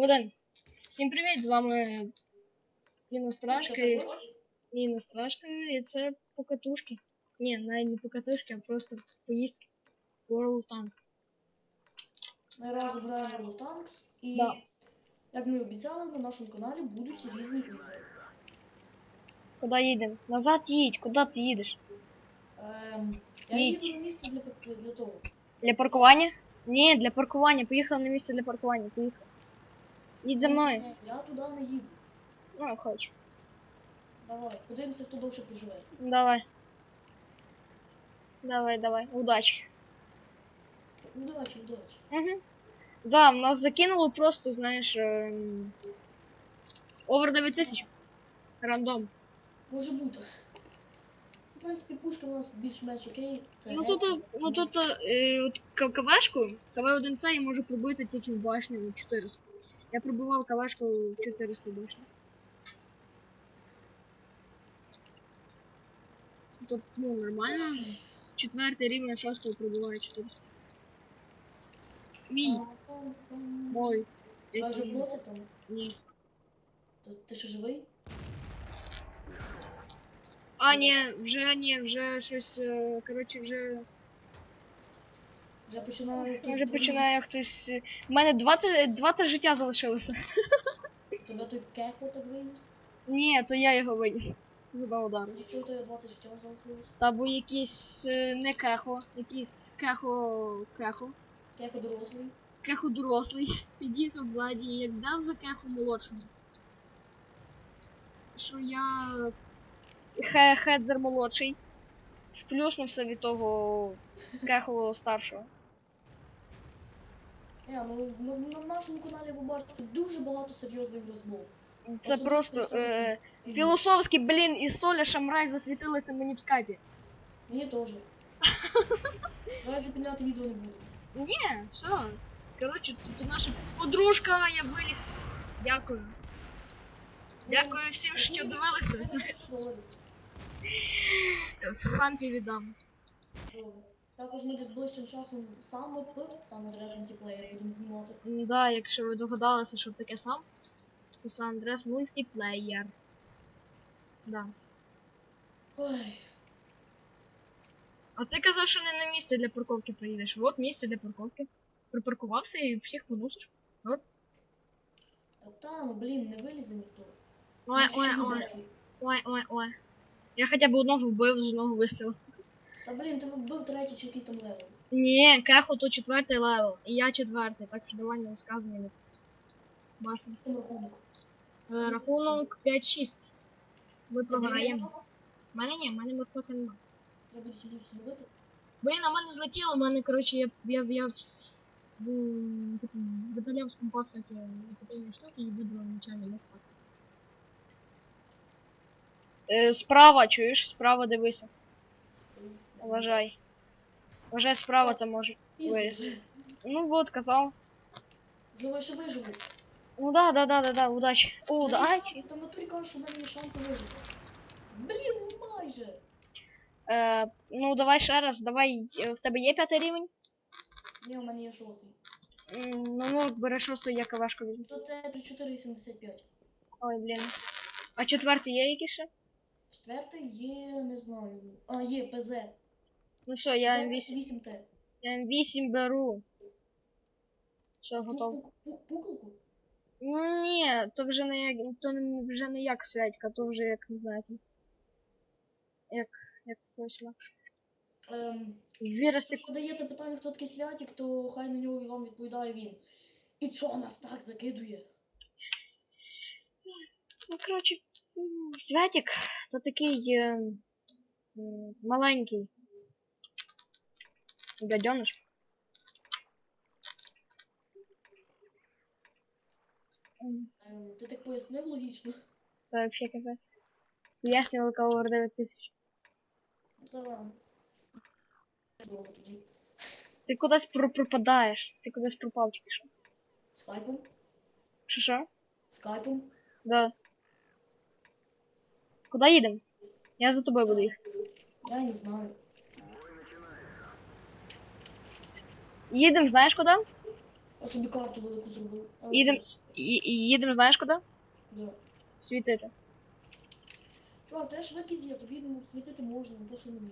Один. Всім привіт, з вами Ліна Страшка і Ліна Страшка, і це покатушки. Ні, навіть не покатушки, а просто поїздки. World of Tank. Ми разом граємо World of Tanks і, Да. як ми обіцяли, на нашому каналі будуть різні ігри. Куди їдемо? Назад їдь, куди ти їдеш? Ем, я Їдь. їду на місце для, пар- для того. Для паркування? Ні, для паркування. Поїхав на місце для паркування. Поїхав. Їдь за мною. Я туди не їду. Ну, хоч. Давай, подивимося, хто довше проживе. Давай. Давай, давай. Удачі. Удачі, удачі. Угу. Да, нас закинуло просто, знаєш, ем, овер 9000. Рандом. Може бути. В принципі, пушка у нас більш-менш окей. Це Ну тут, ну тут е, от к- кавешку, КВ-1С я можу пробити тільки в башню 400. Я пробував кавешку 400 башню. Тобто, ну, нормально. Четвертий рівень шостого пробуває 400. Мій, Пам-пам-пам. мой. Тебе вже вносить там? Ні. Ти, ти ще живий? А, ні, вже ні, вже щось, е, коротше, вже, Вже починає хтось вже починає хтось. е, У мене 20, 20 життя залишилося. Тебе той кехо так виніс? Ні, то я його виніс. Задав удар. Тоді чого тебе 20 життя залишилось? Та бо якийсь е, не кехо, якийсь кехо кехо. Кехо дорослий. Кехо дорослий. Під'їхав ззаді і як дав за кехо молодшому. Що я хе хедзер молодший. Сплюснувся від того кехо старшого. Не, ну, ну на нашому каналі ви бачите дуже багато серйозних розмов. Це Особливо просто стосовно е, фільмів. філософський, блін, і Соля Шамрай засвітилися мені в скайпі. Мені теж. Давай зупиняти відео не буду. Ні, все. Коротше, тут наша подружка, я виліз. Дякую. Дякую всім, що дивилися. Добре. Сам тобі віддам. Добре. Також ми десь ближчим часом саме п, саме мультиплеєр будемо знімати. Да, якщо ви догадалися, що таке сам, то San Andreas мультиплеєр. Да. Ой. А ти казав, що не на місце для парковки приїдеш. От місце для парковки. Припаркувався і всіх поносиш. Та та, ну блін, не вилізе ніхто. Ой, ой, ой, ой, ой, ой. Я хоча б одного вбив з одного вистрілу. Та блін, ти вбив третій чи якийсь там левел. Ні, Кехо то четвертий левел, і я четвертий, так що давай не розказуй мені. Басно. Рахунок. Е, рахунок 5-6. Ми програємо. У мене ні, в мене моркоти нема. Треба сюди встановити. Блін, а в мене злетіло, в мене, коротше, я, я, я м, типу, видаляв з компа всякі непотрібні штуки і видав нечайно легко. Е, справа, чуєш? Справа дивися. Вважай. Вважай справа там може. Пізно Ну вот, казав. Думаю, що виживу. Ну да, да, да, да, да, удачі. О, шанси, Там натурі кажуть, що в мене є шанси вижити. Блін, майже. Е, ну давай ще раз, давай. е, В тебе є п'ятий рівень? Ні, у мене є шостий. М, Ну ну, бери шосту, я кавашку візьму. Тут це 34,75. Ой, блін. А четвертий є який ще? Четвертий є, не знаю. А, є ПЗ. Ну все, я М8. 8Т. Я М8 беру. Все, готов. Пукалку? Ну ні, то вже не як. То не- вже не як святька, то вже як не знаю. там. Як. як когось інакше. Ем, Вірости. Якщо задаєте питання, хто такий святік, то хай на нього і вам відповідає він. І чого нас так закидує? Ну, коротше, м, святик, то такий е, м, маленький. Гаденыш. Ем, ти так пояснив логічно. Це вообще капець. Пояснювали кого 9000. Та ладно. Ти кудись про пропадаєш. Ти кудись пропав тільки що. Скайпом? Що що? Скайпом? Да. Куди їдемо? Я за тобою буду їхати. Я не знаю. Їдемо, знаєш куди? Я собі карту велику зробив. Але Їдем. І- і Їдемо, знаєш куди? Да. Світити. Чувак, теж викіз є, тобі ну, світити можна, не то що мені.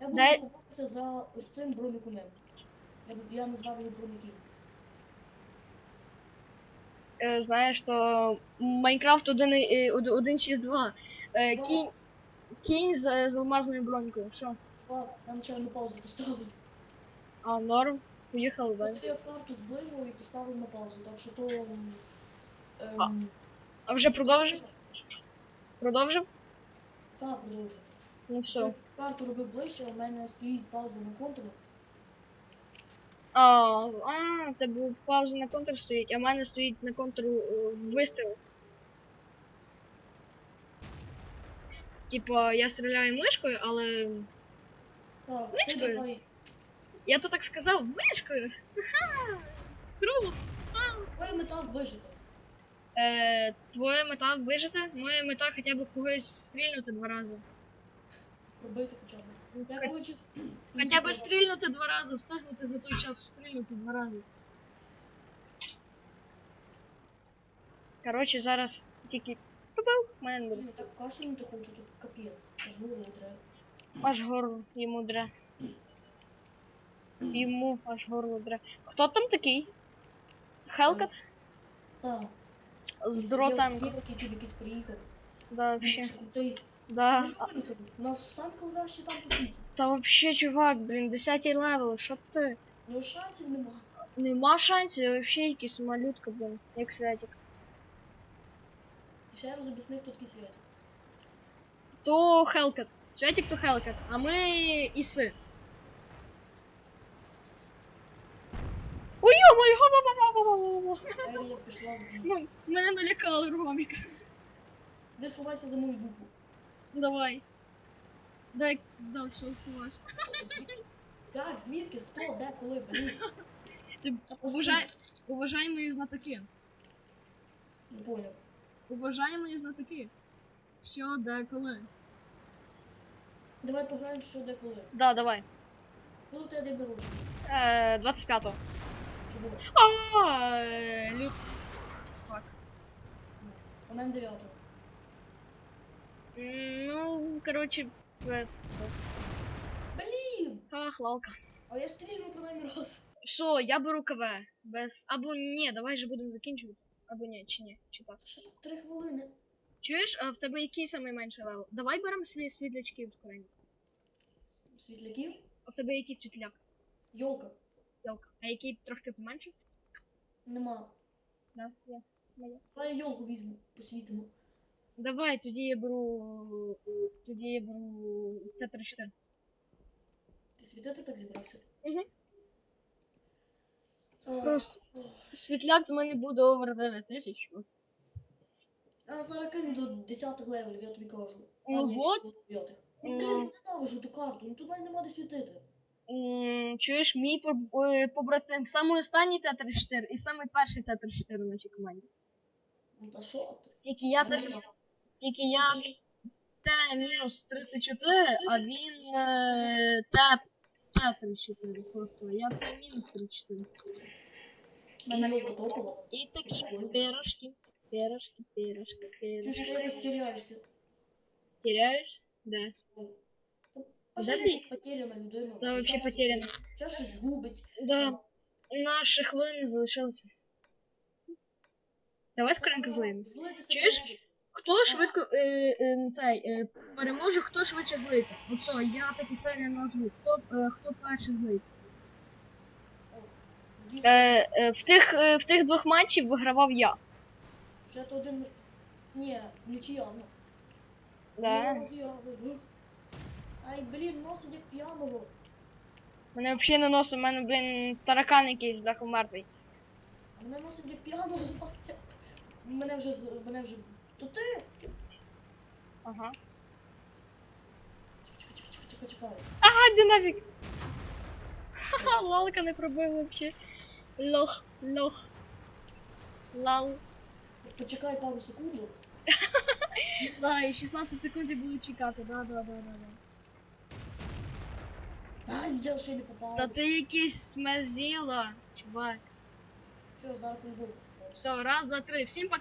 Я буду Дай- купатися за ось цим бронекунем. Я, б- я назвав його бронекін. Е, знаєш, то Майнкрафт 1.6.2. Е, Що? Кінь, кінь з, з алмазною бронькою. Що? Чувак, я начальну паузу поставив. А, норм. Поїхали далі. Я карту зближував і поставив на паузу, так що то... ем, А, А вже продовжив? Продовжив? Так, продовжив. Ну все. Я Карту робив ближче, а в мене стоїть пауза на контурі. А, а, в тебе пауза на контур стоїть, а в мене стоїть на контуру е, вистріл. Типа, я стріляю мишкою, але. Так, ти Мишкою? давай. Я то так сказав, мишкою. Ха! Круто. Твоя мета вижити. Е, твоя мета вижити, моя мета хоча б когось стрільнути два рази. Пробити хоча б. Я, коротше... Хоча б стрільнути два рази, встигнути за той час стрільнути два рази. Коротше, зараз тільки побив, мене не буде. Я так кашлянути хочу, тут капець. Аж горло треба. Аж горло йому дре. Йому аж горло дре. Хто там такий? Хелкат? Так. З дротанка. Який тут якийсь приїхав. Да, Він вообще. ще крутий. Да. Ми ж винесемо. У нас сам кращий там по світі. Та вообще, чувак, блін, 10 левел, що ти? У нього шансів нема. Нема шансів, вообще якийсь малютка, блін, як святик. І ще я розоб'яснив, хто такий свят. То Хелкат. Святик то Хелкат, а ми іси. Ой, ой, га-га-га-га-га-га. Ерія пішла в бій. Ну, Мене налякали Ромік. Де сховайся за мою дупу. Давай. Дай дав сховаш. Звід- Так, звідки, хто, де, коли, блін. Ти уважай, мої знатоки. Не поняв. Уважай мої знатоки. Що, де, коли? Давай пограємо, що де, коли. Да, давай. Коли у тебе день народження? Е, 25-го. А, е. Фак. У мене 9 Ну, коротше, е, Блін! та хлалка. А я стрільну принаймні раз. Що, я беру КВ. Без. Або ні, давай же будемо закінчувати. Або ні, чи ні, чи так. Три хвилини. Чуєш, а в тебе який найменший левел? Давай беремо свій світлячки ускорення. Світляків. А в тебе який світляк? Йолка. Йолка. А який трошки поменше? Нема. Да, я. Моя. Давай я йолку візьму, посвітимо. Давай, тоді я беру. Тоді я беру Т-34. Ти світити так зібрався? Просто. Світляк з мене буде овер 9 тисяч. А зараз кинь до 10 левелів, я тобі кажу. А, Ну ні, вот. до 9. Ну. Ну, блін, ненавижу ту карту, ну туди нема де світити. Чуєш, мій е, побратим, самий останній Т-34 і самий перший Т-34 в нашій команді. Ну та що ти? Тільки я Ну, тільки я Т-34, а він е, Т Т-34 просто. Я Т-34. Мене йолка топова. І такі пирожки, пирожки, пирожки, ж ти пирожки. якось теряєшся? Теряєш? Де? Що ти? потеряна людина? Та вообще потеряна. Щас щось губить. Да. Наші хвилини залишилися. Давай скоренько злиємось. Злитися Чуєш? треба. Хто швидко е, е, цей, е, переможе, хто швидше злиться? Оце, я такі серії назву. Хто, е, хто перший злиться? Дійсно, Е, е, в, тих, е, в тих двох матчів вигравав я. Вже то один... Ні, нічия в нас. Да. Ну, я виграв. Ай, блін, носить як п'яного. Мене взагалі не носить, у мене, блін, таракан якийсь, бляха мертвий. Мене носить як п'яного, Вася. Мене вже, мене вже... То ти? Ага. Чекай, чекай, чекай, чекай, чекай. А, де нафіг? Ха-ха, лалка не пробив вообще. Лох, лох. Лал. Почекай пару секунд. Да, і 16 секунд я буду чекати, да, да, да, да, да. А, я ще не попав. Та ти якийсь смазіла, чувак. Все, зараз був. Все, раз, два, три. Всім пока.